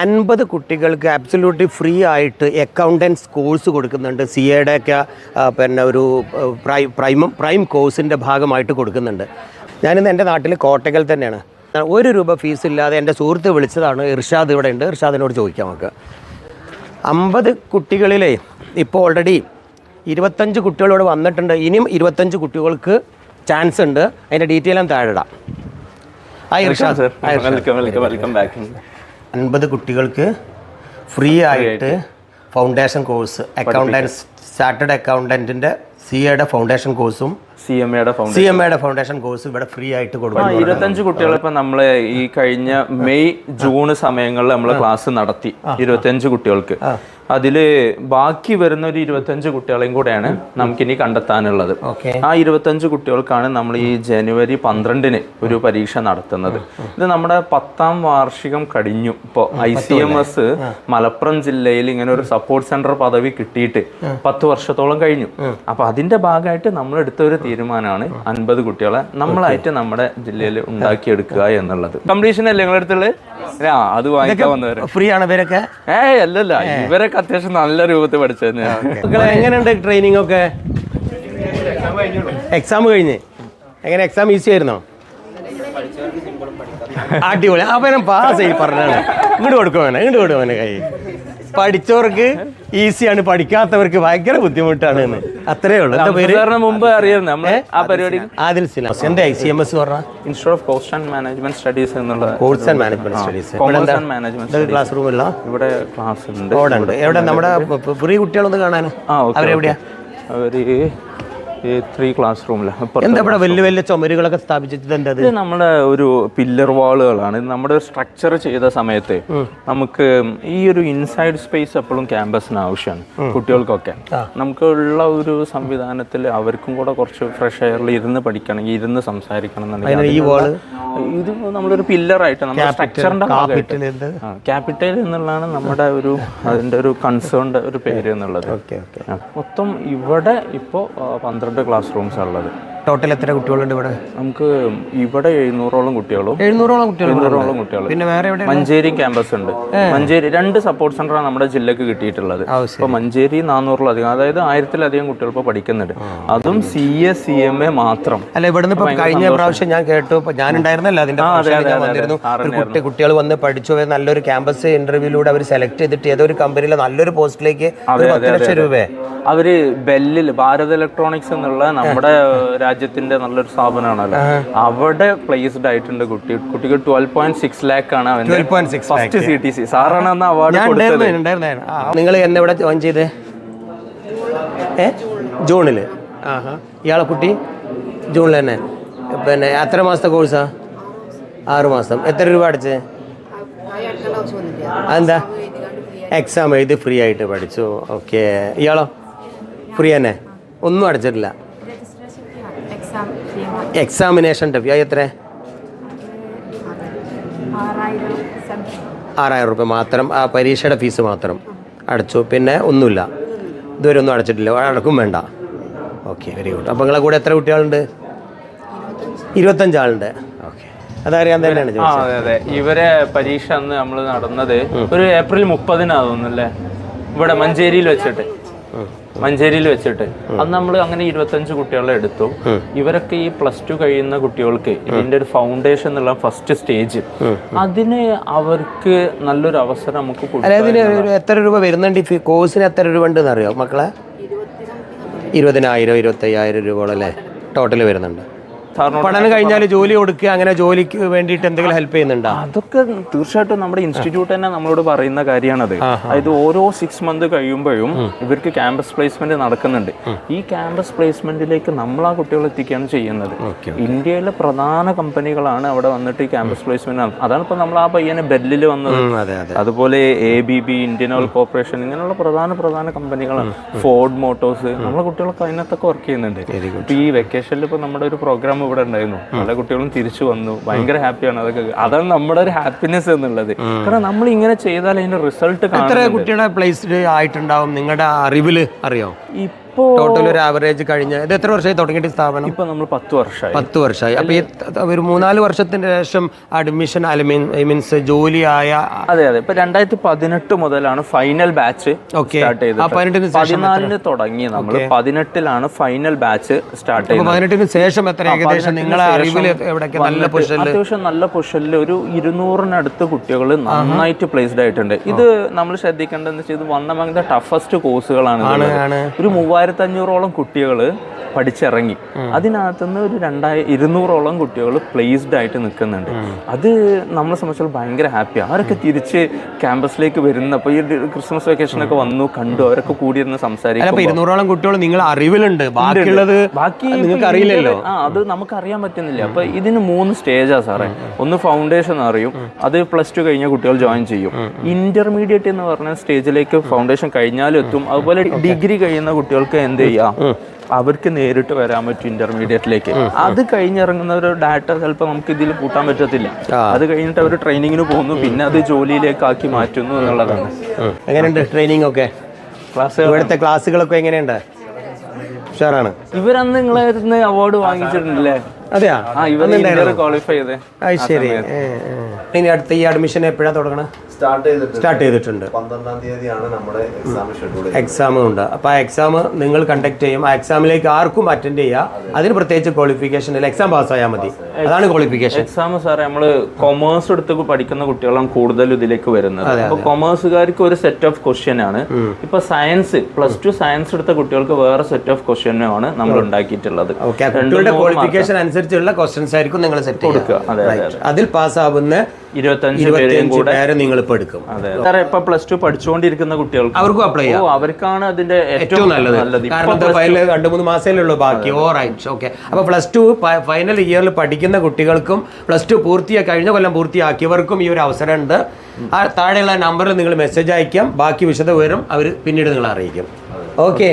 അൻപത് കുട്ടികൾക്ക് absolutely free ആയിട്ട് അക്കൗണ്ടൻസ് കോഴ്സ് കൊടുക്കുന്നുണ്ട്. സി എയുടെ ഒക്കെ പിന്നെ ഒരു പ്രൈം പ്രൈ പ്രൈം കോഴ്സിന്റെ ഭാഗമായിട്ട് കൊടുക്കുന്നുണ്ട്. ഞാനിന്ന് എന്റെ നാട്ടിൽ കോട്ടകൾ തന്നെയാണ്. ഒരു രൂപ ഫീസ് ഇല്ലാതെ എന്റെ സുഹൃത്ത് വിളിച്ചതാണ് ഇർഷാദ് ഇവിടെ ഉണ്ട് ഇർഷാദിനോട് ചോദിക്കാം നമുക്ക്. അമ്പത് കുട്ടികളിലെ ഇപ്പോൾ ഓൾറെഡി ഇരുപത്തഞ്ച് കുട്ടികളോട് വന്നിട്ടുണ്ട് ഇനിയും ഇരുപത്തഞ്ച് കുട്ടികൾക്ക് ചാൻസ് ഉണ്ട്. അതിന്റെ ഡീറ്റെയിൽ ഞാൻ താഴെ ഇടാം. ആ Irshad. Sir Irshad. Welcome welcome welcome back അൻപത് കുട്ടികൾക്ക് ഫ്രീ ആയിട്ട് ഫൗണ്ടേഷൻ കോഴ്സ് അക്കൗണ്ടൻസ് ചാർട്ടേഡ് അക്കൗണ്ടന്റിന്റെ സി എയുടെ ഫൗണ്ടേഷൻ കോഴ്സും സി എം എയുടെ സി എം എയുടെ ഫൗണ്ടേഷൻ കോഴ്സ് ഇവിടെ ഫ്രീ ആയിട്ട് കൊടുക്കും. ഇരുപത്തഞ്ച് കുട്ടികൾ ഇപ്പൊ നമ്മൾ ഈ കഴിഞ്ഞ മെയ് ജൂൺ സമയങ്ങളിൽ നമ്മൾ ക്ലാസ് നടത്തി. ഇരുപത്തഞ്ച് കുട്ടികൾക്ക്. അതിൽ ബാക്കി വരുന്ന ഒരു ഇരുപത്തഞ്ച് കുട്ടികളെയും കൂടെയാണ് നമുക്കിനി കണ്ടെത്താനുള്ളത്. ആ ഇരുപത്തഞ്ച് കുട്ടികൾക്കാണ് നമ്മൾ ഈ ജനുവരി പന്ത്രണ്ടിന് ഒരു പരീക്ഷ നടത്തുന്നത്. ഇത് നമ്മുടെ പത്താം വാർഷികം കഴിഞ്ഞു. ഇപ്പോൾ I C M S Malappuram ജില്ലയിൽ ഇങ്ങനെ ഒരു സപ്പോർട്ട് സെന്റർ പദവി കിട്ടിയിട്ട് പത്ത് വർഷത്തോളം കഴിഞ്ഞു. അപ്പൊ അതിന്റെ ഭാഗമായിട്ട് നമ്മൾ എടുത്ത ഒരു തീരുമാനമാണ് അൻപത് കുട്ടികളെ നമ്മളായിട്ട് നമ്മുടെ ജില്ലയിൽ ഉണ്ടാക്കിയെടുക്കുക എന്നുള്ളത്. കംപ്ലീഷൻ അല്ലേ നിങ്ങളുടെ അടുത്തുള്ളത് ആ അത് വാങ്ങിക്കാൻ വന്നവര്. ഫ്രീ ആണ് ഇവരൊക്കെ? ഏ അല്ലല്ല ഇവരൊക്കെ അത്യാവശ്യം നല്ല രൂപത്തിൽ പഠിച്ചത് എങ്ങനെയുണ്ട് ട്രെയിനിങ് ഒക്കെ? എക്സാം കഴിഞ്ഞ്. എങ്ങനെ? എക്സാം ഈസി ആയിരുന്നോ? അടിപൊളി. അവനെ പാസ് ആയി പറഞ്ഞാണ് ഇങ്ങോട്ട് കൊടുക്കുവാനെ ഇങ്ങോട്ട് കൊടുക്കുവാനെ കൈ പഠിച്ചവർക്ക് ഈസിയാണ് പഠിക്കാത്തവർക്ക് ഭയങ്കര ബുദ്ധിമുട്ടാണ് എന്ന്. അത്രേ ഉള്ളൂ. പേര്? മുമ്പ് അറിയാം നമ്മൾ ആ പരിപാടി. ആദിൽ സിലാസ് എന്താ ഐ സി എം എസ് പറഞ്ഞ? Institute of cost and management studies course and management studies. Commerce and management class റൂമില്ല ഇവിടെ ക്ലാസ് ഉണ്ട്. അവിടെ ഉണ്ട്. എവിടെ? നമ്മുടെ ഫ്രീ കുട്ടികളൊന്ന് കാണാനോ? അവരെവിടെയാ? അവർ ഈ ത്രീ ക്ലാസ് റൂമിലാണ് എന്താ ഇവിടെ വലിയ വലിയ ചുമരുകളൊക്കെ സ്ഥാപിച്ചിട്ട് എന്താ ഇത്? നമ്മുടെ ഒരു പില്ലർ വാളുകളാണ് ഇത് നമ്മുടെ സ്ട്രക്ചർ ചെയ്ത സമയത്ത് നമുക്ക് ഈ ഒരു ഇൻസൈഡ് സ്പേസ് എപ്പോഴും ക്യാമ്പസിന് ആവശ്യമാണ് കുട്ടികൾക്കൊക്കെ. നമുക്കുള്ള ഒരു സംവിധാനത്തിൽ അവർക്കും കൂടെ കുറച്ച് ഫ്രഷ് എയറിൽ ഇരുന്ന് പഠിക്കണമെങ്കിൽ ഇരുന്ന് സംസാരിക്കണം എന്നുണ്ടെങ്കിൽ ഈ വാൾ ഇത് നമ്മളൊരു പില്ലറായിട്ട് നമ്മുടെ സ്ട്രക്ചറിന്റെ ക്യാപിറ്റൽ എന്നുള്ളതാണ് നമ്മുടെ ഒരു അതിന്റെ ഒരു കൺസേണിന്റെ ഒരു പേര് എന്നുള്ളത്. മൊത്തം ഇവിടെ ഇപ്പോ പന്ത്രണ്ട് ക്ലാസ് റൂംസാണുള്ളത്. ടോട്ടൽ എത്ര കുട്ടികളുണ്ട് ഇവിടെ? നമുക്ക് ഇവിടെ എഴുന്നൂറോളം കുട്ടികളും. എഴുന്നൂറോളം കുട്ടികൾ എഴുന്നൂറോളം കുട്ടികൾ പിന്നെ വേറെ എവിടെ മഞ്ചേരി ക്യാമ്പസ് ഉണ്ട്. മഞ്ചേരി രണ്ട് സപ്പോർട്ട് സെന്ററാണ് നമ്മുടെ ജില്ലക്ക് കിട്ടിയിട്ടുള്ളത്. ഇപ്പൊ മഞ്ചേരി നാനൂറിലധികം അതായത് ആയിരത്തിലധികം കുട്ടികൾ ഇപ്പോൾ പഠിക്കുന്നുണ്ട്. അതും C S C M A മാത്രം. അല്ല ഇവിടുന്ന് ഇപ്പൊ കഴിഞ്ഞ പ്രാവശ്യം ഞാൻ കേട്ടു. ഇപ്പൊ ഞാൻ ഉണ്ടായിരുന്നല്ലോ അതിന്റെ കുട്ടികൾ വന്ന് പഠിച്ചു. നല്ലൊരു ക്യാമ്പസ് ഇന്റർവ്യൂലൂടെ അവർ സെലക്ട് ചെയ്തിട്ട് ഏതൊരു കമ്പനിയിലെ നല്ലൊരു പോസ്റ്റിലേക്ക് പത്ത് ലക്ഷം രൂപ അവർ ബെല്ലിൽ ഭാരത് ഇലക്ട്രോണിക്സ് എന്നുള്ള നമ്മുടെ രാജ്യത്തിന്റെ നല്ലൊരു സ്ഥാപനമാണല്ലോ. അവിടെ പ്ലേസ്ഡ് ആയിട്ടുണ്ട് കുട്ടി. കുട്ടിക്ക് ട്വൽവ് പോയിന്റ് സിക്സ് ലാക്ക് ആണ് അവന്റെ 12.6 ഫസ്റ്റ് സി ടി സി സാറാണ് അന്ന് അവാർഡ് കൊടുത്തത്. നിങ്ങൾ എന്നെ ഇവിടെ ജോയിൻ ചെയ്തേ? ഏ? ജൂണിൽ ആഹാ. ഇയാളെ കുട്ടി ജൂണിൽ തന്നെ. പിന്നെ എത്ര മാസത്തെ കോഴ്സാ ആറ് മാസം. എത്ര രൂപ അടിച്ച്? അതെന്താ? എക്സാം എഴുതി ഫ്രീ ആയിട്ട് പഠിച്ചു. ഓക്കെ ഇയാളോ? ഫ്രീ തന്നെ. ഒന്നും അടച്ചിട്ടില്ല. ഫീ എക്സാമിനേഷൻ ഫീ എത്ര ആറായിരം റുപ്യ മാത്രം. ആ പരീക്ഷയുടെ ഫീസ് മാത്രം. അടച്ചു. പിന്നെ ഒന്നുമില്ല. ഇതുവരെ ഒന്നും അടച്ചിട്ടില്ല. അടക്കും വേണ്ട. ഓക്കെ വെരി ഗുഡ് അപ്പോൾ നിങ്ങളെ കൂടെ എത്ര കുട്ടികളുണ്ട്? ഇരുപത്തഞ്ചാളുണ്ട്. ഓക്കെ അതറിയാൻ തന്നെയാണ് ആ ചോദിച്ചത് അതെ. അതെ ഇവരെ പരീക്ഷ അന്ന് നമ്മൾ നടന്നത് ഒരു ഏപ്രിൽ മുപ്പതിനാ തോന്നുന്നല്ലേ ഇവിടെ മഞ്ചേരിയിൽ വെച്ചിട്ട്. മഞ്ചേരിയിൽ വെച്ചിട്ട്. അന്ന് നമ്മൾ അങ്ങനെ ഇരുപത്തഞ്ച് കുട്ടികളെ എടുത്തു. ഇവരൊക്കെ ഈ പ്ലസ് ടു കഴിയുന്ന കുട്ടികൾക്ക് ഇതിന്റെ ഒരു ഫൗണ്ടേഷൻ എന്നുള്ള ഫസ്റ്റ് സ്റ്റേജ് അതിന് അവർക്ക് നല്ലൊരു അവസരം നമുക്ക് എത്ര രൂപ വരുന്നുണ്ട് ഈ കോഴ്സിന് എത്ര രൂപ ഉണ്ടെന്ന് അറിയോ മക്കളെ? ഇരുപതിനായിരം ഇരുപത്തയ്യായിരം രൂപയോളം അല്ലേ? ടോട്ടൽ വരുന്നുണ്ട്. പഠനം കഴിഞ്ഞാൽ ജോലി കൊടുക്കുക അങ്ങനെ ജോലിക്ക് വേണ്ടിയിട്ട് എന്തെങ്കിലും ഹെൽപ്പ് ചെയ്യുന്നുണ്ടോ? അതൊക്കെ തീർച്ചയായിട്ടും നമ്മുടെ ഇൻസ്റ്റിറ്റ്യൂട്ട് തന്നെ നമ്മളോട് പറയുന്ന കാര്യമാണത് അതായത് ഓരോ സിക്സ് മന്ത് കഴിയുമ്പോഴും ഇവർക്ക് ക്യാമ്പസ് പ്ലേസ്മെന്റ് നടക്കുന്നുണ്ട്. ഈ ക്യാമ്പസ് പ്ലേസ്മെന്റിലേക്ക് നമ്മൾ ആ കുട്ടികളെ എത്തിക്കുകയാണ് ചെയ്യുന്നത്. ഇന്ത്യയിലെ പ്രധാന കമ്പനികളാണ് അവിടെ വന്നിട്ട് ഈ ക്യാമ്പസ് പ്ലേസ്മെന്റ് അതാണ് ഇപ്പൊ നമ്മൾ ആ പയ്യനെ ബെല്ലിൽ വന്നത്. അതുപോലെ A B B Indian oil corporation ഇങ്ങനെയുള്ള പ്രധാന പ്രധാന കമ്പനികളാണ്. ഫോർഡ് മോട്ടോഴ്സ് നമ്മളെ കുട്ടികളൊക്കെ അതിനകത്തൊക്കെ വർക്ക് ചെയ്യുന്നുണ്ട്. ഇപ്പൊ ഈ വെക്കേഷനിൽ ഇപ്പൊ നമ്മുടെ ഒരു പ്രോഗ്രാം ഇവിടെ ഉണ്ടായിരുന്നു. പല കുട്ടികളും തിരിച്ചു വന്നു. ഭയങ്കര ഹാപ്പിയാണ്. അതൊക്കെ അതാണ് നമ്മുടെ ഒരു ഹാപ്പിനെസ് എന്നുള്ളത്. കാരണം നമ്മൾ ഇങ്ങനെ ചെയ്താൽ അതിന്റെ റിസൾട്ട് എത്ര കുട്ടികളെ പ്ലേസ്ഡ് ആയിട്ടുണ്ടാവും? നിങ്ങളുടെ അറിവിൽ അറിയോ? ടോട്ടൽ ഒരു ആവറേജ് കഴിഞ്ഞ ഇത് എത്ര വർഷമായി തുടങ്ങിയിട്ട് സ്ഥാപനം? ഇപ്പൊ നമ്മൾ പത്ത് വർഷമായി. പത്ത് വർഷമായി. അപ്പൊ ഈ ഒരു മൂന്നാൽ വർഷത്തിന് ശേഷം അഡ്മിഷൻ ഐ മീൻസ് ജോലിയായ അതെ അതെ. ഇപ്പൊ രണ്ടായിരത്തി പതിനെട്ട് മുതലാണ് ഫൈനൽ ബാച്ച്. സ്റ്റാർട്ട് ചെയ്തത്. പതിനാലിന് തുടങ്ങി നമ്മൾ. പതിനെട്ടിലാണ് ഫൈനൽ ബാച്ച് സ്റ്റാർട്ട് ചെയ്തത് ചെയ്യുന്നത്. പതിനെട്ടിന് ശേഷം എത്ര ഏകദേശം നിങ്ങളെ അറിവിൽ എവിടെയൊക്കെ നല്ല പൊസിഷനിൽ അത്യാവശ്യം നല്ല പൊസിഷനിൽ ഒരു ഇരുന്നൂറിനടുത്ത് കുട്ടികൾ നന്നായിട്ട് പ്ലേസ്ഡ് ആയിട്ടുണ്ട്. ഇത് നമ്മൾ ശ്രദ്ധിക്കേണ്ടതെന്ന് വെച്ചാൽ ഇത് വൺ അമംഗ് ദ ടഫസ്റ്റ് കോഴ്സുകളാണ് ഒരു മൂവായിരത്തി അഞ്ഞൂറോളം കുട്ടികൾ പഠിച്ചിറങ്ങി. അതിനകത്തുനിന്ന് ഒരു രണ്ടായി ഇരുന്നൂറോളം കുട്ടികൾ പ്ലേസ്ഡ് ആയിട്ട് നിൽക്കുന്നുണ്ട്. അത് നമ്മളെ സംബന്ധിച്ചാൽ ഭയങ്കര ഹാപ്പിയാണ് അവരൊക്കെ തിരിച്ച് ക്യാമ്പസിലേക്ക് വരുന്നപ്പോൾ ഈ ക്രിസ്മസ് വെക്കേഷൻ ഒക്കെ വന്നു കണ്ടു അവരൊക്കെ കൂടിയിരുന്ന് സംസാരിക്കും ഇരുന്നൂറോളം കുട്ടികൾ നിങ്ങൾ അറിവിലുണ്ട്. ബാക്കിയുള്ളത് ബാക്കി നിങ്ങൾക്ക് അറിയില്ലല്ലോ. ആ അത് നമുക്ക് അറിയാൻ പറ്റുന്നില്ല. അപ്പൊ ഇതിന് മൂന്ന് സ്റ്റേജാ സാറേ. ഒന്ന് ഫൗണ്ടേഷൻ അറിയും. അത് പ്ലസ് ടു കഴിഞ്ഞ കുട്ടികൾ ജോയിൻ ചെയ്യും. ഇന്റർമീഡിയറ്റ് എന്ന് പറഞ്ഞ സ്റ്റേജിലേക്ക് ഫൗണ്ടേഷൻ കഴിഞ്ഞാലും എത്തും. അതുപോലെ ഡിഗ്രി കഴിയുന്ന കുട്ടികൾക്ക് എന്ത് ചെയ്യാം? അവർക്ക് നേരിട്ട് വരാൻ പറ്റും ഇന്റർമീഡിയറ്റിലേക്ക് അത് കഴിഞ്ഞിറങ്ങുന്ന ഒരു ഡാറ്റ ചിലപ്പോൾ നമുക്ക് ഇതിൽ കൂട്ടാൻ പറ്റത്തില്ല. അത് കഴിഞ്ഞിട്ട് അവർ ട്രെയിനിങ്ങിന് പോകുന്നു പിന്നെ അത് ജോലിയിലേക്ക് ആക്കി മാറ്റുന്നു എന്നുള്ളതാണ്. എങ്ങനെയുണ്ട് ട്രെയിനിങ് ഒക്കെ? ക്ലാസ് ഇവിടുത്തെ ക്ലാസ്സുകളൊക്കെ എങ്ങനെയുണ്ട്? ഉഷാറാണ്. ഇവരന്ന് നിങ്ങളെ അവാർഡ് വാങ്ങിച്ചിട്ടുണ്ടല്ലേ? അതെയാ? ക്വാളിഫൈ ചെയ്തേ അത് ശരി. ഇനി അടുത്ത ഈ അഡ്മിഷൻ എപ്പോഴാണ് തുടങ്ങണ? സ്റ്റാർട്ട് ചെയ്തിട്ട് സ്റ്റാർട്ട് ചെയ്തിട്ടുണ്ട്. പന്ത്രണ്ടാം തീയതിയാണ് നമ്മുടെ എക്സാം ഷെഡ്യൂൾ എക്സാമും ഉണ്ട്. അപ്പോൾ ആ എക്സാം നിങ്ങൾ കണ്ടക്ട് ചെയ്യും. ആ എക്സാമിലേക്ക് ആർക്കും അറ്റൻഡ് ചെയ്യുക അതിന് പ്രത്യേകിച്ച് ക്വാളിഫിക്കേഷൻ അല്ല എക്സാം പാസ്സായാൽ മതി. അതാണ് ക്വാളിഫിക്കേഷൻ എക്സാം സാറേ നമ്മൾ കൊമേഴ്സ് എടുത്ത് പഠിക്കുന്ന കുട്ടികളാണ് കൂടുതൽ ഇതിലേക്ക് വരുന്നത്. അപ്പൊ കൊമേഴ്സുകാർക്ക് ഒരു സെറ്റ് ഓഫ് ക്വസ്റ്റ്യൻ ആണ്. ഇപ്പൊ സയൻസ് പ്ലസ് ടു സയൻസ് എടുത്ത കുട്ടികൾക്ക് വേറെ സെറ്റ് ഓഫ് ക്വസ്റ്റ്യനാണ് നമ്മൾ ഉണ്ടാക്കിയിട്ടുള്ളത്. ക്വാളിഫിക്കേഷൻ അനുസരിച്ചുള്ള ക്വസ്റ്റ്യൻസ് ആയിരിക്കും നിങ്ങൾ സെറ്റ് കൊടുക്കുക. അതിൽ പാസ്സാവുന്ന ഇരുപത്തഞ്ച് പേരെ നിങ്ങൾ എടുക്കും. ഇപ്പൊ പ്ലസ് ടു പഠിച്ചുകൊണ്ടിരിക്കുന്ന കുട്ടികൾക്ക് അവർക്കും അപ്ലൈ ചെയ്യാം. അവർക്കാണ് അതിന്റെ ഏറ്റവും നല്ലത്. കാരണം ഫൈനൽ രണ്ട് മൂന്ന് ഉള്ളൂ ബാക്കി. ഓ റൈറ്റ് ഓക്കെ അപ്പൊ പ്ലസ് ടു ഫൈനൽ ഇയറിൽ പഠിക്കുന്ന കുട്ടികൾക്കും പ്ലസ് ടു പൂർത്തിയാക്കി കഴിഞ്ഞ കൊല്ലം പൂർത്തിയാക്കിയവർക്കും ഈ ഒരു അവസരമുണ്ട്. ആ താഴെയുള്ള നമ്പറിൽ നിങ്ങൾ മെസ്സേജ് അയക്കാം. ബാക്കി വിശദ വിവരം അവർ പിന്നീട് നിങ്ങൾ അറിയിക്കും. ഓക്കെ